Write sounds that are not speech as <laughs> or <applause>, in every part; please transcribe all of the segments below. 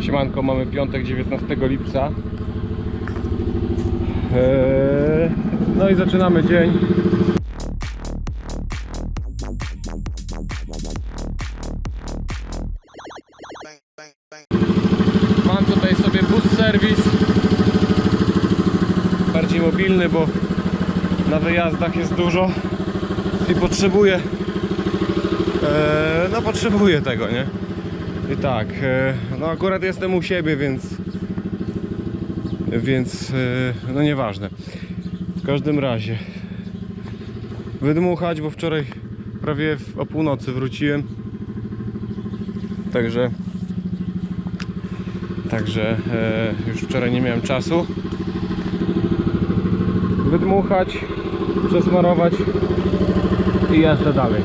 Siemanko, mamy piątek 19 lipca. Eee, no i zaczynamy dzień. Mam tutaj sobie bus serwis. Bardziej mobilny, bo na wyjazdach jest dużo i potrzebuję e, no potrzebuję tego, nie? I tak, e, no akurat jestem u siebie, więc więc e, no nieważne. W każdym razie wydmuchać, bo wczoraj prawie o północy wróciłem. Także Także e, już wczoraj nie miałem czasu. Wydmuchać, przesmarować i jazdę dalej.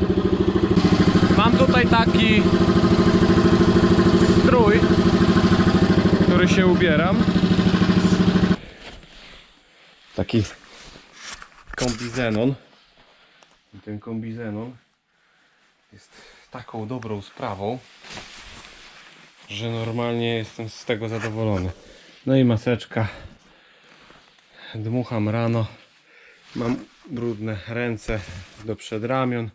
Mam tutaj taki strój, który się ubieram. Taki kombizenon. Ten kombizenon jest taką dobrą sprawą, że normalnie jestem z tego zadowolony. No i maseczka. Dmucham rano. Mam brudne ręce do przedramion.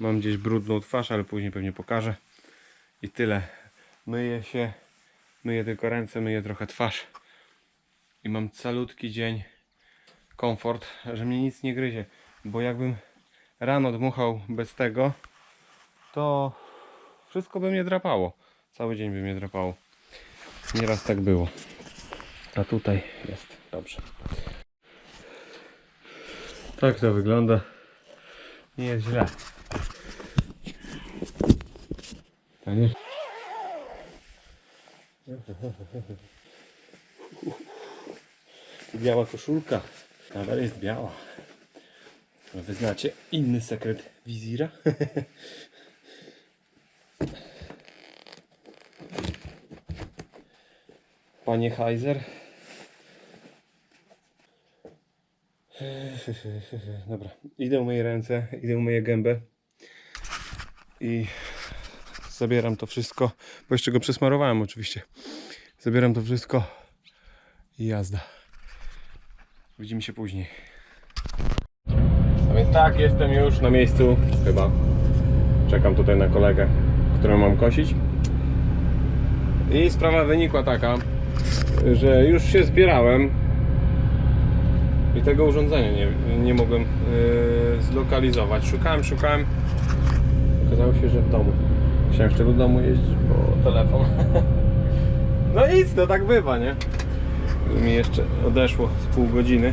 Mam gdzieś brudną twarz, ale później pewnie pokażę. I tyle. Myję się. Myję tylko ręce, myję trochę twarz. I mam calutki dzień. Komfort, że mnie nic nie gryzie. Bo jakbym rano dmuchał bez tego, to wszystko by mnie drapało. Cały dzień by mnie drapało. Nieraz tak było. A tutaj jest dobrze. Tak to wygląda. Nie jest źle. To nie... Biała koszulka. Nadal jest biała. Wy znacie inny sekret wizira? <laughs> Panie Heiser. <laughs> Dobra, idę umyję ręce, idę umyję gębę i zabieram to wszystko, bo jeszcze go przesmarowałem oczywiście. Zabieram to wszystko i jazda. Widzimy się później. A więc tak, jestem już na miejscu chyba. Czekam tutaj na kolegę, którą mam kosić. I sprawa wynikła taka, że już się zbierałem i tego urządzenia nie, nie mogłem yy, zlokalizować. Szukałem, szukałem. Okazało się, że w domu. Chciałem jeszcze do domu jeździć po telefon. <laughs> No nic, to tak bywa, nie? Mi jeszcze odeszło z pół godziny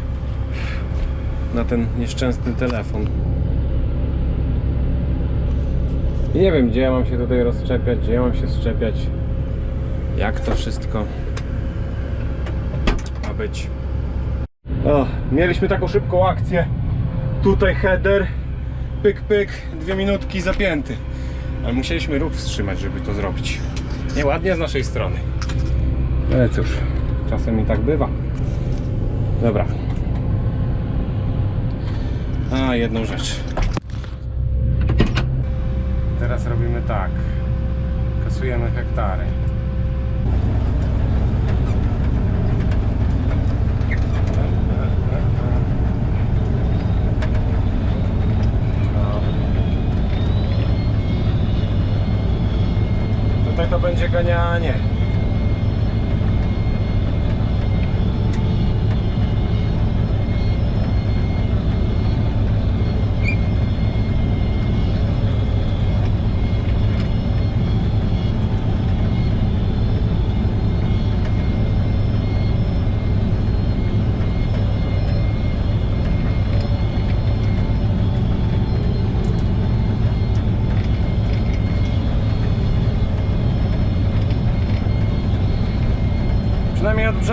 na ten nieszczęsny telefon. Nie wiem, gdzie ja mam się tutaj rozczepiać, gdzie ja mam się szczepiać. Jak to wszystko ma być. O, mieliśmy taką szybką akcję. Tutaj header, pyk pyk, dwie minutki zapięty. Ale musieliśmy ruch wstrzymać, żeby to zrobić. Nieładnie z naszej strony. Ale cóż, czasem i tak bywa. Dobra. A, jedną rzecz. Teraz robimy tak. Kasujemy hektary. To będzie ganianie.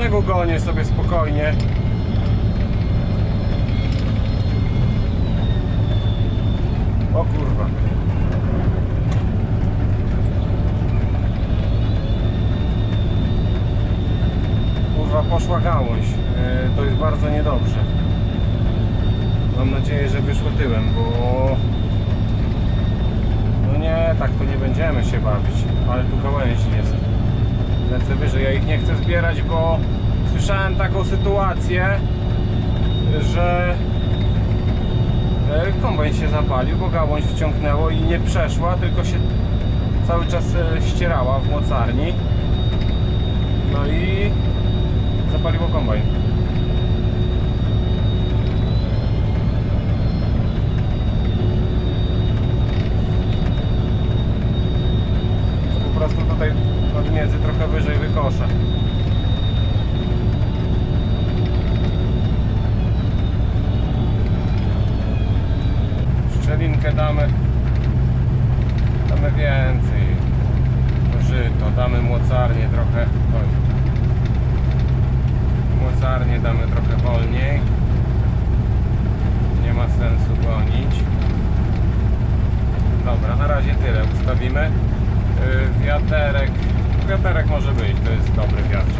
Brzegu gonię sobie spokojnie. O kurwa. Kurwa poszła gałąź. Yy, to jest bardzo niedobrze. Mam nadzieję, że wyszło tyłem, bo... No nie, tak to nie będziemy się bawić. ale tu gałęzi jest. Lecę wyżej, ja ich nie chcę zbierać, bo słyszałem taką sytuację, że e, kombajn się zapalił, bo gałąź wciągnęło i nie przeszła, tylko się cały czas e, ścierała w mocarni. No i zapaliło kombajn. między trochę wyżej wykosza. Szczelinkę damy, damy więcej. Żyto, damy mocarnie trochę. Mocarnie damy trochę wolniej. Nie ma sensu gonić. Dobra, na razie tyle ustawimy. Y, wiaterek wiaterek może być, to jest dobry wiatr.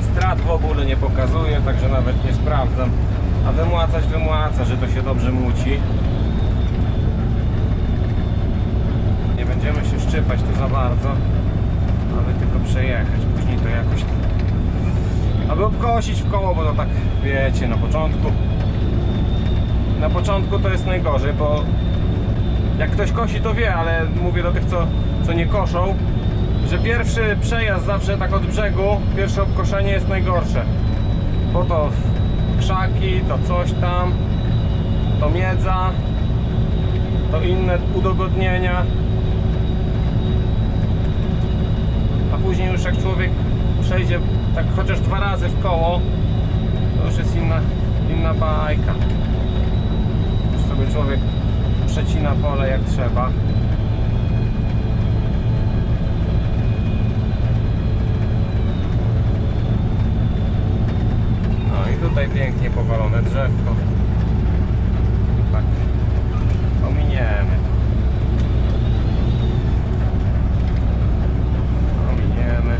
Strat w ogóle nie pokazuje, także nawet nie sprawdzam. A wymłacać wymłaca, że to się dobrze muci. Nie będziemy się szczypać tu za bardzo, Aby tylko przejechać. Później to jakoś... Aby obkosić w koło, bo to tak wiecie, na początku na początku to jest najgorzej, bo jak ktoś kosi to wie, ale mówię do tych co, co nie koszą, że pierwszy przejazd zawsze tak od brzegu, pierwsze obkoszenie jest najgorsze. Bo to krzaki, to coś tam, to miedza, to inne udogodnienia. A później już jak człowiek przejdzie tak chociaż dwa razy w koło, to już jest inna, inna bajka. Już sobie człowiek przecina pole jak trzeba. No i tutaj pięknie powalone drzewko. Tak. Ominiemy. Ominiemy.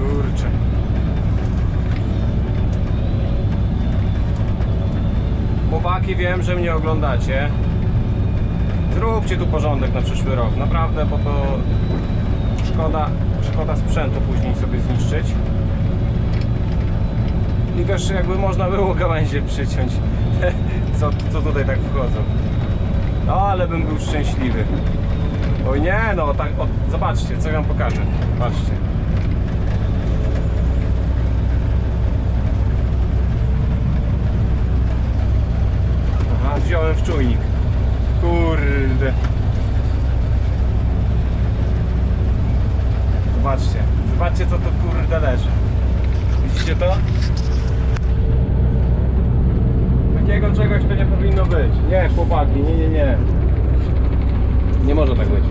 Kurczę. Chłopaki, wiem, że mnie oglądacie. Zróbcie tu porządek na przyszły rok, naprawdę, bo to szkoda, szkoda sprzętu później sobie zniszczyć. I też jakby można było <laughs> gałęzie przyciąć, co, co tutaj tak wchodzą. No, ale bym był szczęśliwy. Oj nie, no tak, o, zobaczcie, co wam pokażę. Patrzcie. Aha, wziąłem w czujnik. Kurde. Zobaczcie. Zobaczcie co to kurde leży. Widzicie to? Takiego czegoś to nie powinno być. Nie, chłopaki, nie, nie, nie. Nie może tak być.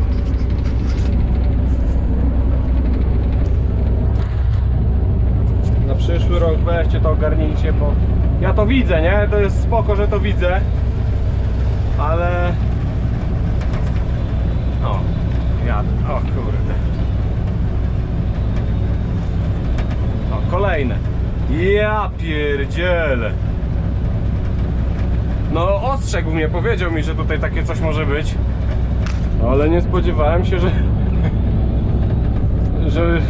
Na przyszły rok weźcie to ogarnijcie, bo ja to widzę, nie? To jest spoko, że to widzę. Ale... O, jadę. O kurde. O, kolejne. Ja pierdzielę. No ostrzegł mnie, powiedział mi, że tutaj takie coś może być. Ale nie spodziewałem się, że... że,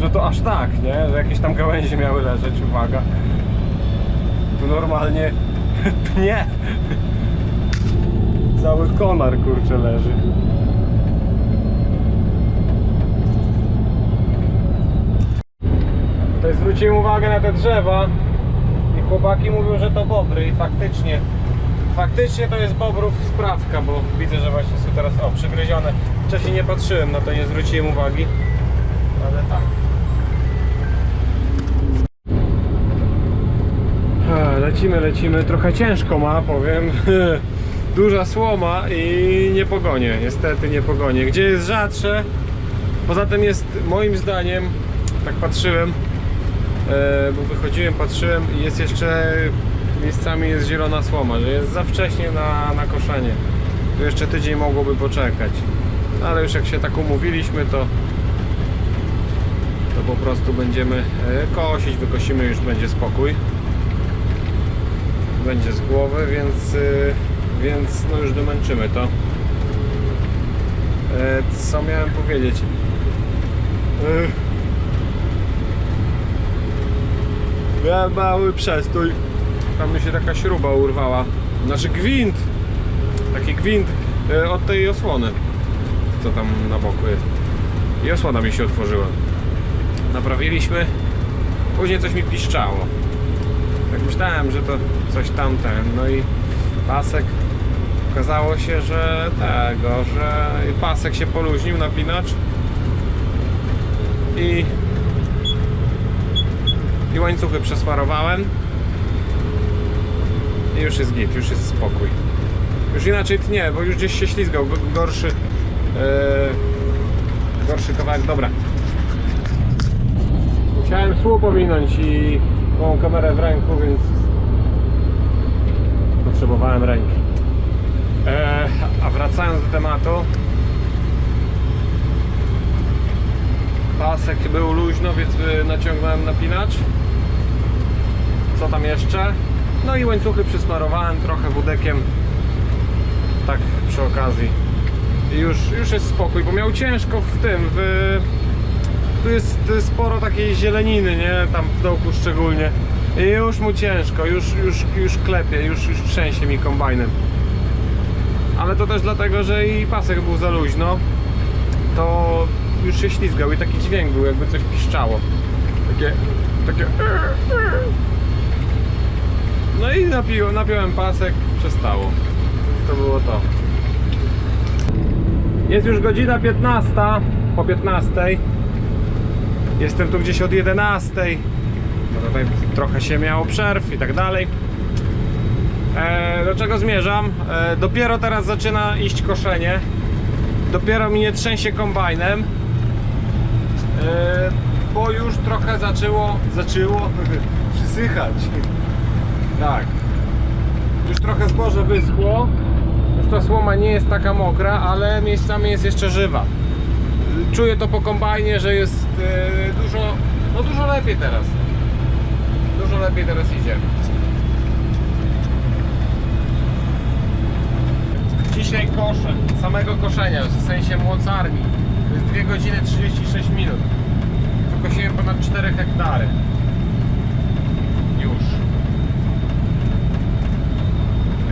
że to aż tak, nie? Że jakieś tam gałęzie miały leżeć, uwaga. Tu normalnie <laughs> pnie. Cały konar kurczę leży. Tutaj zwróciłem uwagę na te drzewa i chłopaki mówią, że to bobry i faktycznie faktycznie to jest bobrów sprawka, bo widzę, że właśnie są teraz o przygryzione. Wcześniej nie patrzyłem na to, nie zwróciłem uwagi. Ale tak. Lecimy, lecimy. Trochę ciężko ma, powiem. <laughs> Duża słoma i nie pogonię. Niestety nie pogonię. Gdzie jest rzadsze? Poza tym jest moim zdaniem, tak patrzyłem, e, bo wychodziłem, patrzyłem i jest jeszcze miejscami jest zielona słoma, że jest za wcześnie na, na koszenie. Tu jeszcze tydzień mogłoby poczekać. Ale już jak się tak umówiliśmy, to to po prostu będziemy e, kosić, wykosimy, już będzie spokój. Będzie z głowy, więc, y, więc no już domęczymy to. E, Co miałem powiedzieć? E, Miałem mały przestój. Tam mi się taka śruba urwała. Znaczy gwint. Taki gwint e, od tej osłony. Co tam na boku jest. I osłona mi się otworzyła. Naprawiliśmy. Później coś mi piszczało. Tak myślałem, że to coś tamten. No i pasek. Okazało się, że tego, że pasek się poluźnił, napinacz. I i łańcuchy przesmarowałem. I już jest git, już jest spokój. Już inaczej tnie, bo już gdzieś się ślizgał. Go- gorszy e, gorszy kawałek, dobra. Musiałem słup owinąć i mam kamerę w ręku, więc potrzebowałem ręki e, a wracając do tematu pasek był luźno, więc y, naciągnąłem napinacz. Co tam jeszcze? No i łańcuchy przysmarowałem trochę wódekiem. Tak przy okazji. I już, już jest spokój, bo miał ciężko w tym, w... Tu jest sporo takiej zieleniny, nie? Tam w dołku szczególnie. I już mu ciężko, już, już, już klepie, już, już trzęsie mi kombajnem. Ale to też dlatego, że i pasek był za luźno to już się ślizgał i taki dźwięk był, jakby coś piszczało. Takie, takie. No i napił, napiąłem pasek, przestało. To było to. Jest już godzina 15, po 15. Jestem tu gdzieś od 11. Bo tutaj trochę się miało przerw i tak dalej. E, do czego zmierzam? E, dopiero teraz zaczyna iść koszenie. Dopiero mi nie trzęsie kombajnem. Yy, bo już trochę zaczęło zaczęło <laughs> przysychać. Tak. Już trochę zboże wyschło. Już ta słoma nie jest taka mokra ale miejscami jest jeszcze żywa. Czuję to po kombajnie, że jest dużo no dużo lepiej teraz. Dużo lepiej teraz idzie Dzisiaj koszę, samego koszenia, w sensie mocarni. To jest 2 godziny 36 minut. Wykosiłem ponad 4 hektary. Już.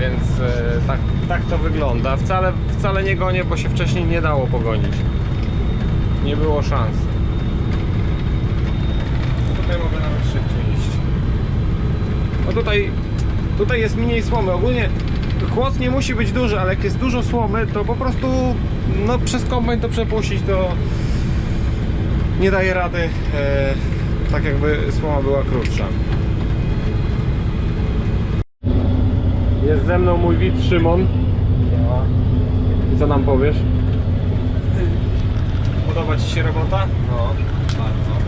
Więc e, tak, tak to wygląda. Wcale, wcale nie gonię, bo się wcześniej nie dało pogonić. Nie było szans. Tutaj mogę nawet szybciej iść. No tutaj, tutaj jest mniej słomy. Ogólnie chłod nie musi być duży, ale jak jest dużo słomy, to po prostu no, przez kombajn to przepuścić to nie daje rady e, tak jakby słoma była krótsza. Jest ze mną mój widz Szymon. I co nam powiesz? Podoba Ci się robota? No, bardzo.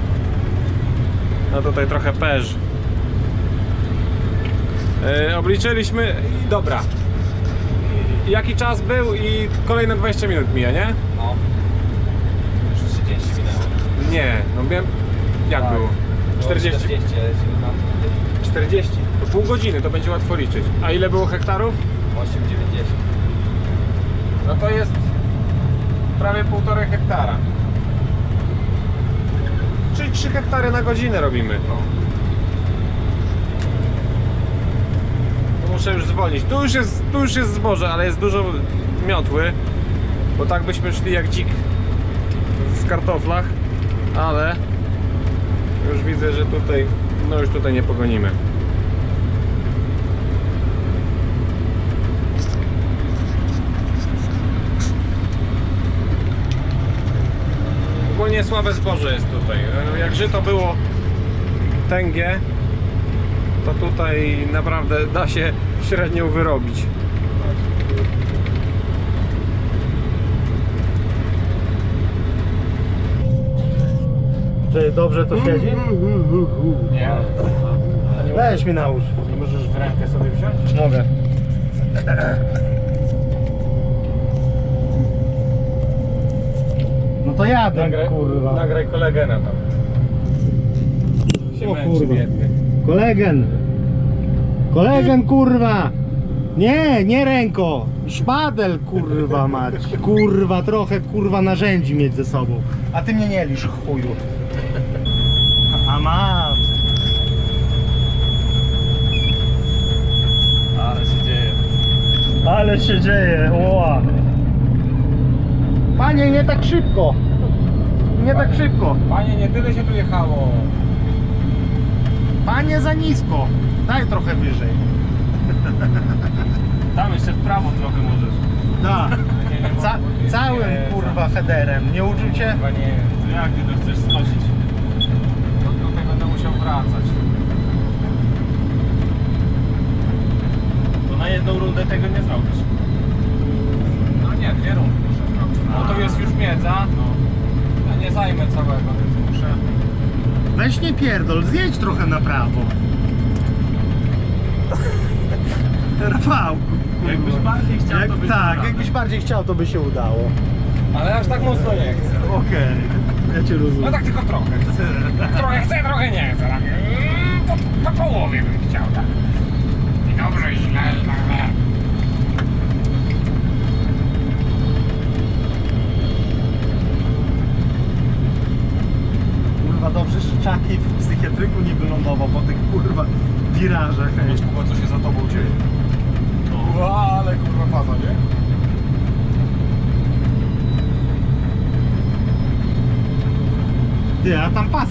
No tutaj trochę peż. Yy, obliczyliśmy. Dobra. Jaki czas był i kolejne 20 minut mija, nie? No. Już 30 minęło. Nie, no wiem. Jak Tak. było? 40. 40, 19, 40. To pół godziny to będzie łatwo liczyć. A ile było hektarów? 8, 90. No to jest prawie półtorej hektara. Czyli 3 hektary na godzinę robimy. No. To muszę już zwolnić. Tu już jest, tu już jest zboże, ale jest dużo miotły. Bo tak byśmy szli jak dzik w kartoflach, ale już widzę, że tutaj, no już tutaj nie pogonimy. Ogólnie słabe zboże jest tutaj. Jak żyto było tęgie, to tutaj naprawdę da się średnią wyrobić. Czy dobrze to siedzi? Nie. Weź mi nałóż. Nie możesz w rękę sobie wziąć? Mogę. No to jadę, Nagraj, kurwa. nagraj kolegę na tam. Się O kurwa. biedny. Kolegen. Kolegen, kurwa. Nie, nie ręko. Szpadel, kurwa mać. Kurwa, trochę, kurwa, narzędzi mieć ze sobą. A ty mnie nie lisz, chuju. A mam. Ale się dzieje. Ale się dzieje, ła. Panie, nie tak szybko. Nie tak szybko. Panie, nie tyle się tu jechało. Panie, za nisko. Daj trochę wyżej. <laughs> Tam jeszcze w prawo trochę możesz. Nie, nie Ca jest całym, pieza. kurwa, headerem. Nie uczył cię? Chyba nie. To jak ty to chcesz skosić? No do tego będę musiał wracać. To na jedną rundę tego nie zrobisz. No nie, dwie rundy muszę zrobić. Bo to jest już miedza. No. Ja nie zajmę całego, więc. Weź nie pierdol, zjedź trochę na prawo. Kurwa. Jakbyś bardziej chciał, Jak, to byś Tak, dał jakbyś bardziej chciał, to by się udało. Ale aż tak mocno nie chcę. Okej, ja cię No rozumiem. tak tylko trochę chcę. Trochę chcę, trochę nie chcę. Tak. mm, Po, po połowie bym chciał, tak. I dobrze, i źle, i tak.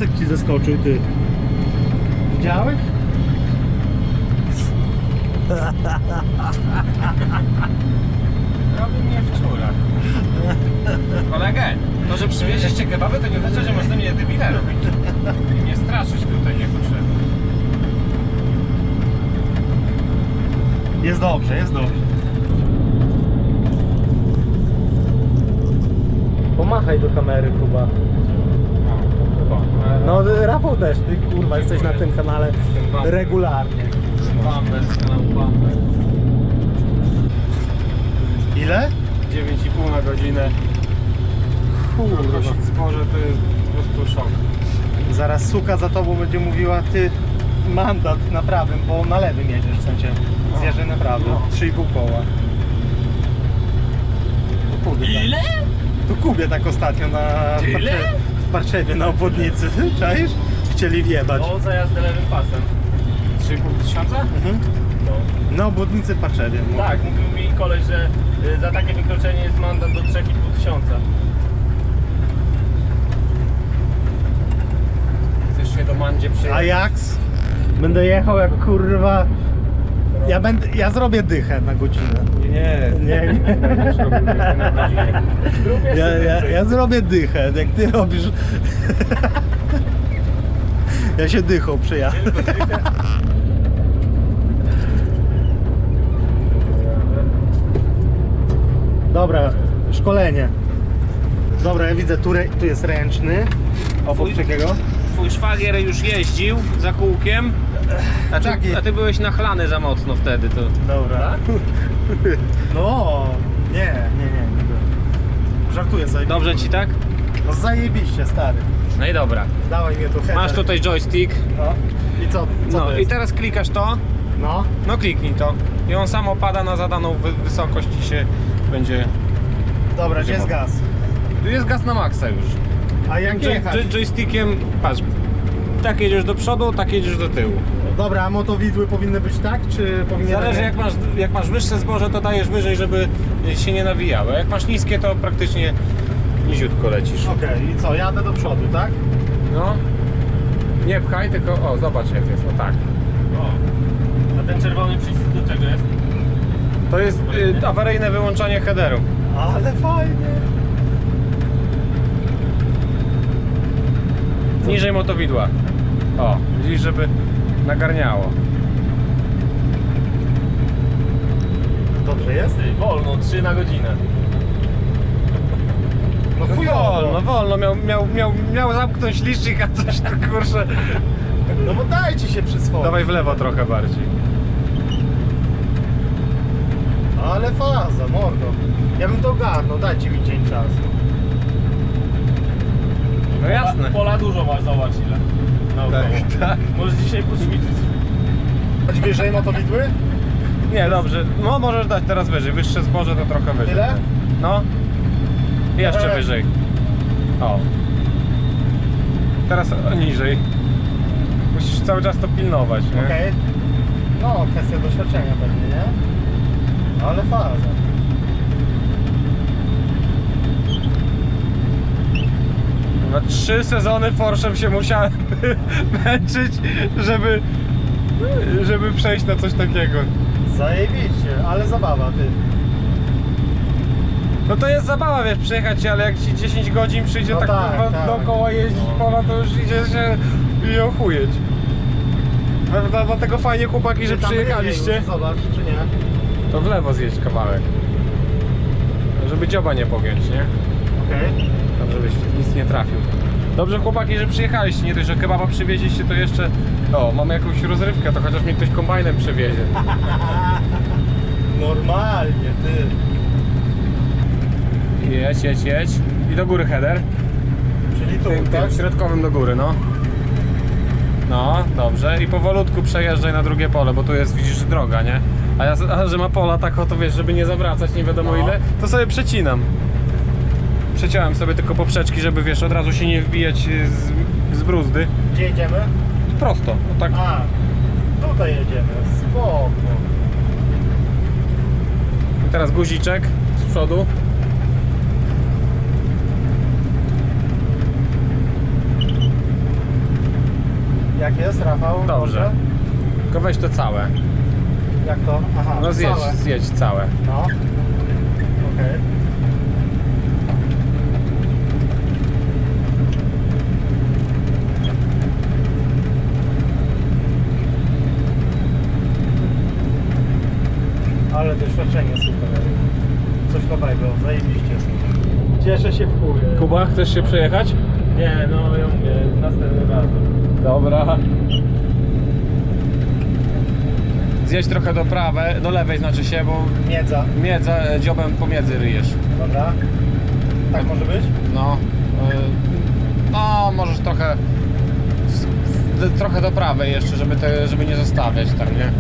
Pasek ci zeskoczył, ty. Widziałeś? Ja bym nie wczula. Kolegę, to, że przywieźliście kebaby, to nie znaczy, że masz ze mnie debile robić. I nie straszyć tutaj niepotrzebnie. Jest dobrze, jest dobrze. Pomachaj do kamery, Kuba. No, Rafał też, ty kurwa jesteś na tym kanale regularnie. Bumper, kanał Bumper. Ile? 9,5 na godzinę. Kurwa. Kosić zboże to jest po prostu szok. Zaraz suka za tobą będzie mówiła, ty mandat na prawym, bo na lewym jedziesz, w sensie zjeżdżaj na prawo. No. 3,5 koła. To Kubie, Ile? To Kubie tak ostatnio na Tyle? Parcze- w Parczewie na obwodnicy, <laughs> czaisz? Chcieli wjebać. O, za jazdę lewym pasem. 3,5 tysiąca? Mhm. No. Na obwodnicy w Parczewie. Tak, mówił mi koleś, że y, za takie wykroczenie jest mandat do 3,5 tysiąca. Chcesz się do Mandzie przyjechać? Ajax. Będę jechał jak kurwa. Ja będę, ja zrobię dychę na godzinę. Nie, Nie, nie. Będziesz robił dychę na godzinę. Zrób jeszcze Ja, ja, więcej. ja zrobię dychę, jak ty robisz. Ja się dychą przyjadę. Dobra, szkolenie. Dobra, ja widzę, tu, re, tu jest ręczny. Twój- takiego. Twój szwagier już jeździł za kółkiem, a ty, a ty byłeś nachlany za mocno wtedy. To... Dobra. <laughs> No, nie, nie, nie, nie byłem. Żartuję sobie. Dobrze ci tak? No zajebiście, stary. No i dobra. Dawaj mnie tu header. Masz tutaj joystick. No. I co, co No to i jest? teraz klikasz to. No. No kliknij to. I on sam opada na zadaną wy- wysokość i się będzie... Dobra, gdzie jest gaz? Tu jest gaz na maksa już. A jak Joy- jechać? joy- joystickiem, patrz, tak jedziesz do przodu, tak jedziesz do tyłu. Dobra, a motowidły powinny być tak, czy powinny Zależy jak masz, jak masz wyższe zboże, to dajesz wyżej, żeby się nie nawijało. Jak masz niskie, to praktycznie niziutko lecisz. Okej, i co, jadę do przodu, tak? No. Nie pchaj, tylko o, zobacz jak jest, o tak. O. A ten czerwony przycisk do czego jest? To jest y, awaryjne wyłączanie headeru. Ale fajnie. Niżej motowidła. O, widzisz, żeby nagarniało. Dobrze jest? Ty, wolno, 3 na godzinę. No chujowo. wolno, wolno, miał, miał, miał, miał zamknąć licznik, a coś tu kurczę. No bo dajcie się przyswoić. Dawaj w lewo trochę bardziej. Ale faza, mordo. Ja bym to ogarnął, dajcie mi dzień czasu. No jasne. Pola, pola dużo masz, zobacz ile. Naokoło. Tak, tak. Możesz dzisiaj poćwiczyć. Choć wyżej motowidły? Nie, dobrze. No możesz dać teraz wyżej. Wyższe zboże to trochę wyżej. Tyle? No. Jeszcze wyżej. O. Teraz niżej. Musisz cały czas to pilnować, nie? Okej. No, kwestia doświadczenia pewnie, nie? Ale faza. Na trzy sezony Forszem się musiałem <laughs> męczyć, żeby, żeby przejść na coś takiego. Zajebiście, ale zabawa, ty. No to jest zabawa, wiesz, przyjechać, ale jak ci 10 godzin przyjdzie No tak, tak, kurwa tak. dookoła jeździć No. pola, to już idzie się i ochujeć. Prawda? Dlatego fajnie chłopaki, że przyjechaliście. Zobacz, czy nie? To w lewo zjeść kawałek. Żeby dzioba nie pogiąć, nie? Okej. Tam żebyś nic nie trafił. Dobrze chłopaki, że przyjechaliście, nie dość, że kebaba przywieźliście, to jeszcze... O, mamy jakąś rozrywkę, to chociaż mnie ktoś kombajnem przewiezie. <laughs> Normalnie, ty. Jedź, jedź, jedź. I do góry header. Czyli tu, Tym, tak? tym środkowym do góry, no. No, dobrze. I powolutku przejeżdżaj na drugie pole, bo tu jest, widzisz, droga, nie? A ja, a że ma pola tak oto, wiesz, żeby nie zawracać nie wiadomo No. ile, to sobie przecinam. Przeciąłem sobie tylko poprzeczki, żeby, wiesz, od razu się nie wbijać y, z, z bruzdy. Gdzie jedziemy? Prosto, o tak. A, tutaj jedziemy. Spoko. I teraz guziczek z przodu. Jak jest, Rafał? Dobrze. Tylko weź to całe. Jak to? Aha, No zjedź, całe. zjedź całe. No. Okej. Ale doświadczenie super. Coś nowego, zajebiście. Cieszę się w chuj. Kuba, chcesz się przejechać? Nie, no ja mówię, następnym razem. Dobra. Zjedź trochę do prawej, do lewej znaczy się, bo Miedza. miedza e, dziobem pomiędzy ryjesz. Dobra. Tak może być? No. y, No, możesz trochę. s- d- Trochę do prawej jeszcze, żeby, te, żeby nie zostawiać tam, nie?